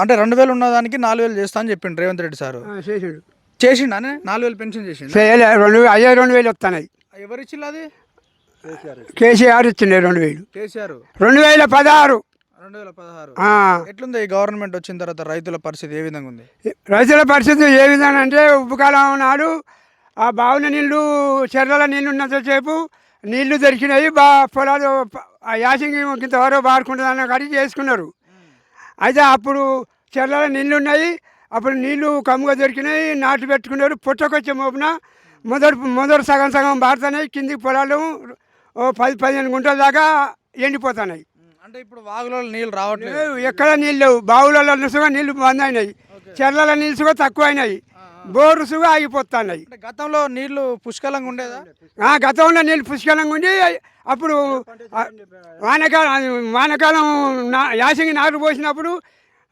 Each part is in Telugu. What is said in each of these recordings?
అంటే రెండు వేలు ఉన్నదానికి నాలుగు వేలు చేస్తా అని చెప్పిండు రేవంత్ రెడ్డి సార్. చేసిండు. చేసిండు అనే? నాలుగు వేలు పెన్షన్ చేసిండు? చేయలే రెండు అయ్యే రెండు వేలు వస్తున్నాయి ఎవరు ఇచ్చిల్లు అది? కేసీఆర్ ఇచ్చిండే. రెండు వేలు. కేసీఆర్? రెండు వేల పదహారు. రెండు వేల పదహారు. ఎట్లుంది ఈ గవర్నమెంట్ వచ్చిన తర్వాత రైతుల పరిస్థితి ఏ విధంగా ఉంది? రైతుల పరిస్థితి ఏ విధంగా అంటే ఉప్పు కాలం నాడు ఆ బావుల నీళ్ళు చెర్రల నీళ్ళు ఉన్నంతసేపు నీళ్ళు దొరికినాయి బా పొలాలు యాసింగి ఇంతవరకు వాడుకుంటుందన్న కాడికి చేసుకున్నారు. అయితే అప్పుడు చెర్రల నీళ్ళు ఉన్నాయి అప్పుడు నీళ్ళు కమ్ముగా దొరికినాయి. నాటు పెట్టుకున్నారు. పుట్టకొచ్చే మోపున మొదటి మొదటి సగం సగం పారుతున్నాయి కింది పొలాలు పది పదిహేను గుంటల దాకా ఎండిపోతున్నాయి. అంటే ఇప్పుడు వాగులో నీళ్ళు రావట్లేదు. ఎక్కడ నీళ్ళు లేవు. బావులలో సుగా నీళ్ళు బంద్ అయినాయి చెర్ల నీళ్ళు సుగా తక్కువ అయినాయి బోరు సుగా ఆగిపోతున్నాయి. గతంలో నీళ్ళు పుష్కలంగా ఉండేదా? ఆ, గతంలో నీళ్ళు పుష్కలంగా ఉండి అప్పుడు వానకాలం వానకాలం నా యాసంగి నారు పోసినప్పుడు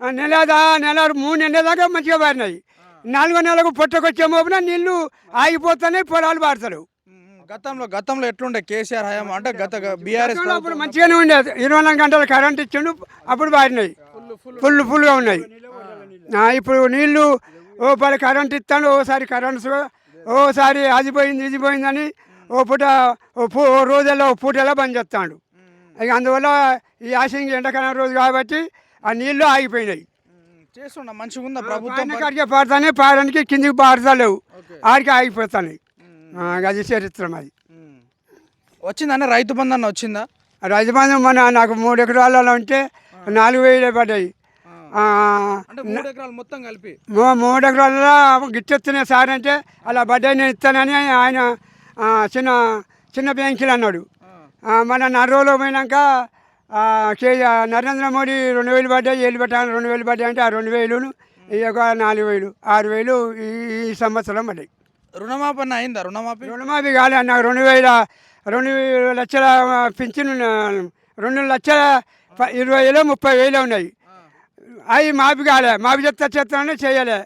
నెలదా నెల మూడు నెలల దాకా మంచిగా పారినాయి. నాలుగో నెలకు పుట్టకొచ్చే మోపున నీళ్ళు ఆగిపోతున్నాయి పొలాలు పారుతారు గతంలో గతంలో ఎట్లుండే కేసీఆర్ హయాం? అంటే గత బీఆర్ఎస్ అప్పుడు మంచిగానే ఉండేది ఇరవై నాలుగు గంటలు కరెంట్ ఇచ్చిండు అప్పుడు పారినాయి. ఫుల్ ఫుల్గా ఉన్నాయి. ఇప్పుడు నీళ్ళు ఓ పది కరెంట్ ఇస్తాడు ఓసారి కరెంట్ ఓసారి అది పోయింది ఇది పోయిందని ఓ పూట ఓ పూ ఓ రోజుల్లో ఓ పూటలా బంద్ చేస్తాడు. ఇక అందువల్ల ఈ యాసింగ్ ఎండాకాలం రోజు కాబట్టి ఆ నీళ్ళు ఆగిపోయినాయి. చేస్తున్నా మంచిగా ఉందా ప్రభుత్వం కాడికే పారుతానే పారడానికి కిందికి పారుతలేవు. ఆడికి ఆగిపోతాయి అది చరిత్రం అది. వచ్చిందన్న రైతు బంధు అన్న వచ్చిందా? రాజబంధం మన నాకు మూడు ఎకరాలలో ఉంటే నాలుగు వేలు పడ్డాయి. మొత్తం కలిపి. మూడు ఎకరాలలో గిట్టెత్తున్నాయి సార్ అంటే అలా బడ్డాయి నేను ఇస్తానని ఆయన చిన్న చిన్న బ్యాంకులు అన్నాడు. మన నర్రోలో పోయినాక నరేంద్ర మోడీ రెండు వేలు పడ్డాయి ఏళ్ళు పెట్టాలి రెండు వేలు పడ్డాయి అంటే ఆ రెండు వేలును ఈ ఒక నాలుగు వేలు ఆరు వేలు ఈ సంవత్సరం పడ్డాయి. రుణమాపి అన్న అయిందా? రుణమాపి రుణమాఫీ కాలే నాకు రెండు వేల రెండు లక్షల పింఛను రెండు లక్షల ఇరవై వేలు ముప్పై వేలు ఉన్నాయి. అవి మాఫీ కాలే మాఫీ చెప్తా చెప్తానని చేయలే.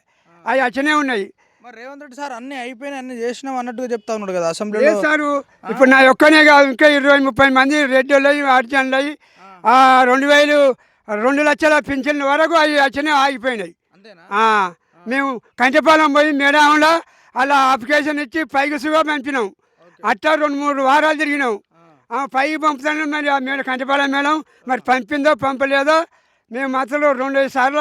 అవి వచ్చినే ఉన్నాయి. మరి రేవంత్ రెడ్డి సార్ అన్ని అయిపోయినాయి అన్ని చేసినాం అన్నట్టుగా చెప్తా ఉన్నాడు కదా అసెంబ్లీలో. చేస్తారు ఇప్పుడు నా ఒక్కనే కాదు ఇంకా ఇరవై ముప్పై మంది రెడ్డిలు అర్జన్లు అయ్యి ఆ. రెండు వేలు రెండు లక్షల పింఛన్ల వరకు అవి వచ్చినాయి ఆగిపోయినాయి. మేము కంటిపాలెం పోయి మేడంలో అలా అప్లికేషన్ ఇచ్చి పైకి సుగా పంపినాం. అట్టా రెండు మూడు వారాలు తిరిగినాం. ఆ, పైకి పంపుతాను మరి ఆ మేడం కంటిపాలెం మేడం మరి పంపిందో పంపలేదో మేము మాత్రం రెండు సార్లు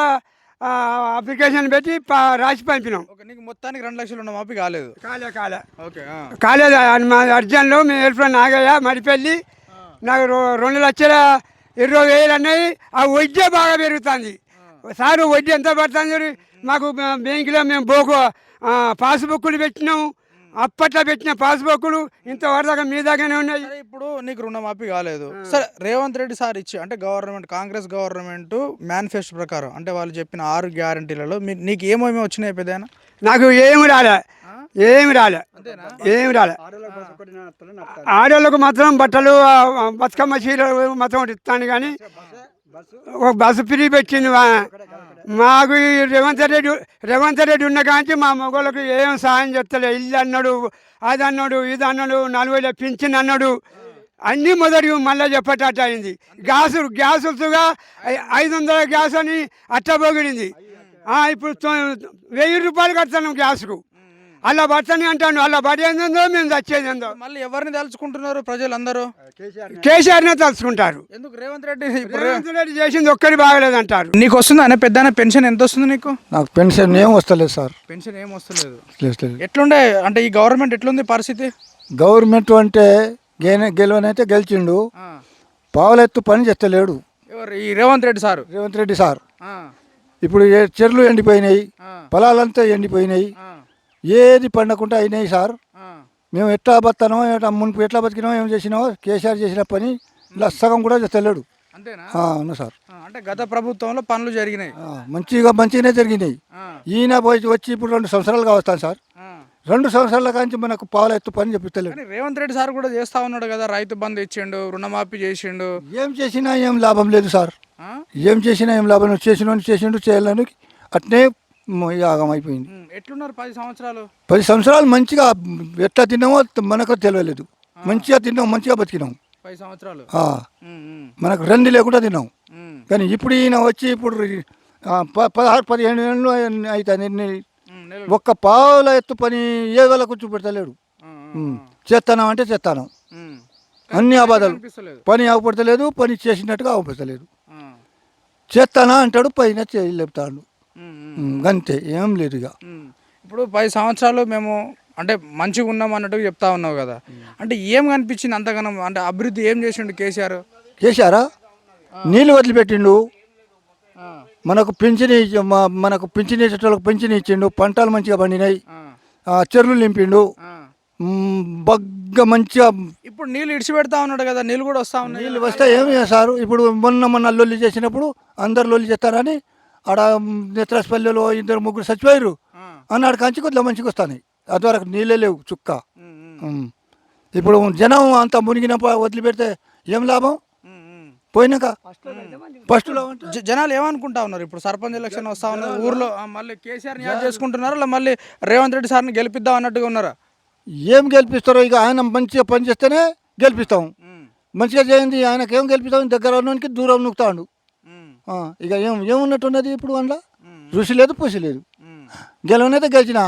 అప్లికేషన్ పెట్టి రాసి పంపినాం. నీకు మొత్తానికి రెండు లక్షలు రుణమాపి కాలేదు? కాలే కాలే. ఓకే. కాలేదు ఆ- మా అర్జన్లో మేము ఎరుపు నాగయ్య మరిపెళ్ళి నాకు రెండు లక్షల ఇరవై వేలు అన్నది ఆ వడ్డీ బాగా పెరుగుతుంది. సారు వడ్డీ ఎంత పడుతుంది? మాకు బ్యాంకులో మేము బోకు పాస్బుక్లు పెట్టినాం. అప్పట్లో పెట్టిన పాస్బుక్లు ఇంతవరకు మీ దగ్గరనే ఉన్నాయి. సరే ఇప్పుడు నీకు రుణమాఫీ కాలేదు. సరే రేవంత్ రెడ్డి సార్ ఇచ్చి అంటే గవర్నమెంట్ కాంగ్రెస్ గవర్నమెంట్ మేనిఫెస్టో ప్రకారం అంటే వాళ్ళు చెప్పిన ఆరు గ్యారంటీలలో నీకు ఏమేమి వచ్చినాయి పెద్దనా నాకు ఏమి రాలే. ఏమి రాలే. ఏమి రాలే. ఆడవాళ్ళకు మాత్రం బట్టలు బతుకమ్మ చీరలు మొత్తం ఇస్తాను కానీ ఒక బస్సు ఫ్రీ పెట్టింది మాకు రేవంత్ రెడ్డి రేవంత్ రెడ్డి ఉన్న కాంచి మా మగవాళ్ళకి ఏం సాయం చెప్తలే. ఇల్లు అన్నాడు అది అన్నాడు ఇది అన్నాడు నలభై పింఛన్ అన్నాడు. అన్నీ మొదటి మళ్ళీ చెప్పేటట్టు అయింది. గ్యాసు గ్యాసులుగా ఐదు వందల గ్యాస్ అని అట్టబోగిడింది. ఇప్పుడు వెయ్యి రూపాయలు కడతాను గ్యాస్కు. అలా పడతాను అంటాను అలా పడేందో మేము చచ్చేది ఏందో మళ్ళీ ఎవరిని తలుచుకుంటున్నారు ప్రజలందరూ? కేసీఆర్నే. తలుచుకుంటారు. ఎందుకు రేవంత్ రెడ్డి రేవంత్ రెడ్డి చేసింది ఒక్కటి బాగలేదంటారు. నీకు వస్తుంది అనే పెద్ద పెన్షన్ ఎంత వస్తుంది నీకు? నాకు పెన్షన్ ఏం వస్తలేదు సార్. పెన్షన్ ఏం వస్తలేదు. లేదు, లేదు. ఎట్లుండే? అంటే ఈ గవర్నమెంట్ ఎట్లుంది పరిస్థితి? గవర్నమెంట్ అంటే గెల గెలవనైతే గెలిచిండు. పావులెత్తు పని చేస్తలేడు. ఎవరు? ఈ రేవంత్ రెడ్డి సారు. రేవంత్ రెడ్డి సార్. ఇప్పుడు ఏ చెర్లు ఎండిపోయినాయి పొలాలంతా ఎండిపోయినాయి. ఆ, ఏది పండకుండా అయినాయి సార్. మేము ఎట్లా బతానో ఎట్లా మునుపు ఎట్లా బతికినామో ఏం చేసినామో కేసీఆర్ చేసిన పని ఇలా సగం కూడా ఆ, అవును సార్. అంటే గత ప్రభుత్వంలో పనులు జరిగినాయి. మంచిగా మంచిగానే జరిగినాయి. ఈయన పోయి వచ్చి ఇప్పుడు రెండు సంవత్సరాలుగా వస్తాను సార్. రెండు సంవత్సరాల కాంచి మనకు పావులెత్తు పని చెప్పిస్తలేడు. కానీ రేవంత్ రెడ్డి సార్ కూడా చేస్తా ఉన్నాడు కదా రైతు బంధు ఇచ్చిండు రుణమాఫీ చేసిండు. ఏం చేసినా ఏం లాభం లేదు సార్? ఏం చేసినా ఏం లాభం చేసిన చేసిండు చేయాలని అట్నే యాగం అయిపోయింది. ఎట్లున్నారు పది సంవత్సరాలు? పది సంవత్సరాలు మంచిగా ఎట్లా తిన్నామో మనకు తెలియలేదు. మంచిగా తిన్నాం మంచిగా బతికినాం. పది సంవత్సరాలు? మనకు రెండు లేకుండా తిన్నాం. కానీ ఇప్పుడు ఈయన వచ్చి ఇప్పుడు పదహారు పదిహేను ఏళ్ళు అవుతాయి. ఒక్క పావుల ఎత్తు పని ఏ వేళ కూర్చోబెడతలేడు. చేస్తాను అంటే చేస్తాను. అన్ని కనిపిస్తలేదు. పని అవపడతలేదు పని చేసినట్టుగా అవపడతలేదు చేస్తానా అంటాడు పైన. ఉమ్, అంతే ఏం లేదు ఇక. ఇప్పుడు పది సంవత్సరాలు మేము అంటే మంచిగా ఉన్నాం అన్నట్టుగా చెప్తా ఉన్నావు కదా. అంటే ఏం కనిపించింది అంతగానం? అంటే అభివృద్ధి ఏం చేసిండు కేసీఆర్? చేశారా నీళ్ళు వదిలిపెట్టిండు మనకు పింఛని మనకు పింఛని ఇచ్చేటోళ్ళకి పింఛని ఇచ్చిండు. పంటలు మంచిగా పండినాయి. చెరువులు నింపిండు. బగ్గ మంచిగా ఇప్పుడు నీళ్ళు ఇడిచిపెడతా ఉన్నాడు కదా నీళ్ళు కూడా వస్తా ఉన్నాయి నీళ్ళు వస్తే ఏమి చేస్తారు? ఇప్పుడు మొన్న మొన్న లొల్లి చేసినప్పుడు అందరు లొల్లి చేస్తారని ఆడ నెత్రాసపల్లిలో ఇద్దరు ముగ్గురు చచ్చిపోయారు అన్నాడు కంచి కొద్దిగా మంచిగా వస్తాయి అదివరకు నీళ్ళే లేవు చుక్క. ఇప్పుడు జనం అంతా మునిగినప్పుడు వదిలిపెడితే ఏం లాభం. పోయినాక జ- జనాలు ఏమనుకుంటా ఉన్నారు ఇప్పుడు సర్పంచ్ ఎలక్షన్ వస్తా ఉన్నారు ఊర్లో మళ్ళీ కేసీఆర్ యాడ్ చేసుకుంటున్నారా? మళ్ళీ రేవంత్ రెడ్డి సార్ని గెలిపిద్దాం అన్నట్టుగా ఉన్నారా? ఏం గెలిపిస్తారో ఇక ఆయన మంచిగా పని చేస్తేనే గెలిపిస్తాం మంచిగా చేయండి ఆయనకి ఏం గెలిపిస్తాం? దగ్గర ఉన్నోనికి దూరం ఆ, ఇక ఏం ఏమున్నట్టున్నది ఇప్పుడు అందులో? రుచి లేదు పూసి లేదు. గెలవనైతే గెలిచిన